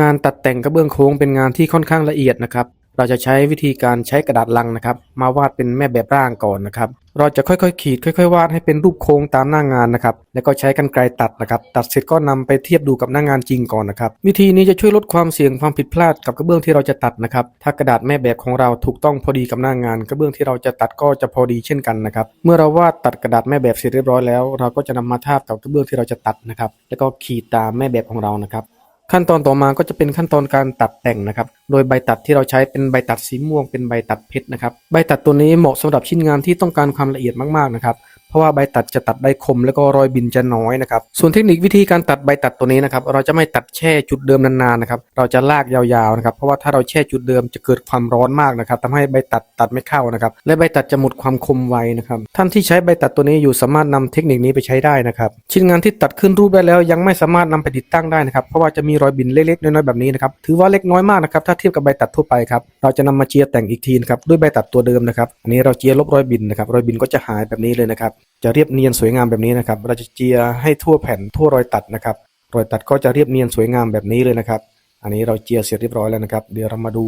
งานตัดแต่งกระเบื้องโค้งเป็นงานที่ค่อนข้างละเอียดนะครับ เราจะใช้วิธีการใช้กระดาษลังนะครับ มาวาดเป็นแม่แบบร่างก่อนนะครับ เราจะค่อยๆ ขีดค่อย ๆ วาดให้เป็นรูปโค้งตามหน้างานนะครับ แล้วก็ใช้กรรไกรตัดนะครับ ตัดเสร็จก็นำไปเทียบดูกับหน้างานจริงก่อนนะครับ วิธีนี้จะช่วยลดความเสี่ยงความผิดพลาดกับกระเบื้องที่เราจะตัดนะครับ ถ้ากระดาษแม่แบบของเราถูกต้องพอดีกับหน้างาน กระเบื้องที่เราจะตัดก็จะพอดีเช่นกันนะครับ เมื่อเราวาดตัดกระดาษแม่แบบเสร็จเรียบร้อยแล้ว เราก็จะนำมาทาบกับกระเบื้องที่เราจะตัดนะครับ แล้วก็ขีดตามแม่แบบของเรานะครับ ขั้นตอนต่อมาก็จะเป็นขั้นตอนการตัดแต่งนะครับ โดยใบตัดที่เราใช้เป็นใบตัดสีม่วง เป็นใบตัดเพชรนะครับ ใบตัดตัวนี้เหมาะสำหรับชิ้นงานที่ต้องการความละเอียดมากๆนะครับ เพราะว่าใบตัดจะตัดได้คมแล้วก็รอยบินจะน้อยนะครับ ส่วนเทคนิควิธีการตัดใบตัดตัวนี้นะครับ เราจะไม่ตัดแช่จุดเดิมนานๆนะครับ เราจะลากยาวๆนะครับ เพราะว่าถ้าเราแช่จุดเดิมจะเกิดความร้อนมากนะครับทำให้ใบตัดตัดไม่เข้านะครับ และใบตัดจะหมดความคมไวนะครับ ท่านที่ใช้ใบตัดตัวนี้อยู่สามารถนำเทคนิคนี้ไปใช้ได้นะครับชิ้นงานที่ตัดขึ้นรูปได้แล้ว ยังไม่สามารถนำไปติดตั้งได้นะครับ เพราะว่าจะมีรอยบินเล็กๆน้อยๆแบบนี้นะครับถือว่าเล็กน้อยมากนะครับถ้าเทียบกับใบตัดทั่วไปครับเราจะนำมาเจียแต่งอีกทีนะครับด้วยใบตัดตัวเดิมนะครับอันนี้เราเจียลบรอยบินนะครับรอยบินก็จะหายแบบนี้เลยนะครับจะเรียบเนียนสวยงามแบบนี้นะครับ เราจะเจียให้ทั่วแผ่นทั่วรอยตัดนะครับ รอยตัดก็จะเรียบเนียนสวยงามแบบนี้เลยนะครับ อันนี้เราเจียเสร็จเรียบร้อยแล้วนะครับ เดี๋ยวเรามาดู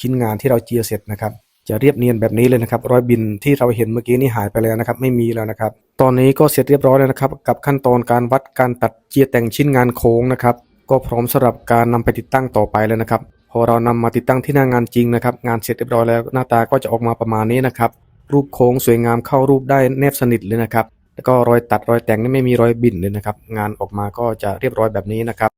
ชิ้นงานที่เราเจียเสร็จนะครับ จะเรียบเนียนแบบนี้เลยนะครับ รอยบินที่เราเห็นเมื่อกี้นี่หายไปแล้วนะครับ ไม่มีแล้วนะครับ ตอนนี้ก็เสร็จเรียบร้อยแล้วนะครับ กับขั้นตอนการวัดการตัดเจียแต่งชิ้นงานโค้งนะครับ ก็พร้อมสำหรับการนำไปติดตั้งต่อไปแล้วนะครับ พอเรานำมาติดตั้งที่หน้างานจริงนะครับ งานเสร็จเรียบร้อยแล้วหน้าตาก็จะออกมาประมาณนี้นะครับ รูปโค้งสวยงามเข้ารูปได้แนบสนิทเลยนะครับ แล้วก็รอยตัดรอยแต่งนี่ไม่มีรอยบิ่นเลยนะครับ งานออกมาก็จะเรียบร้อยแบบนี้นะครับ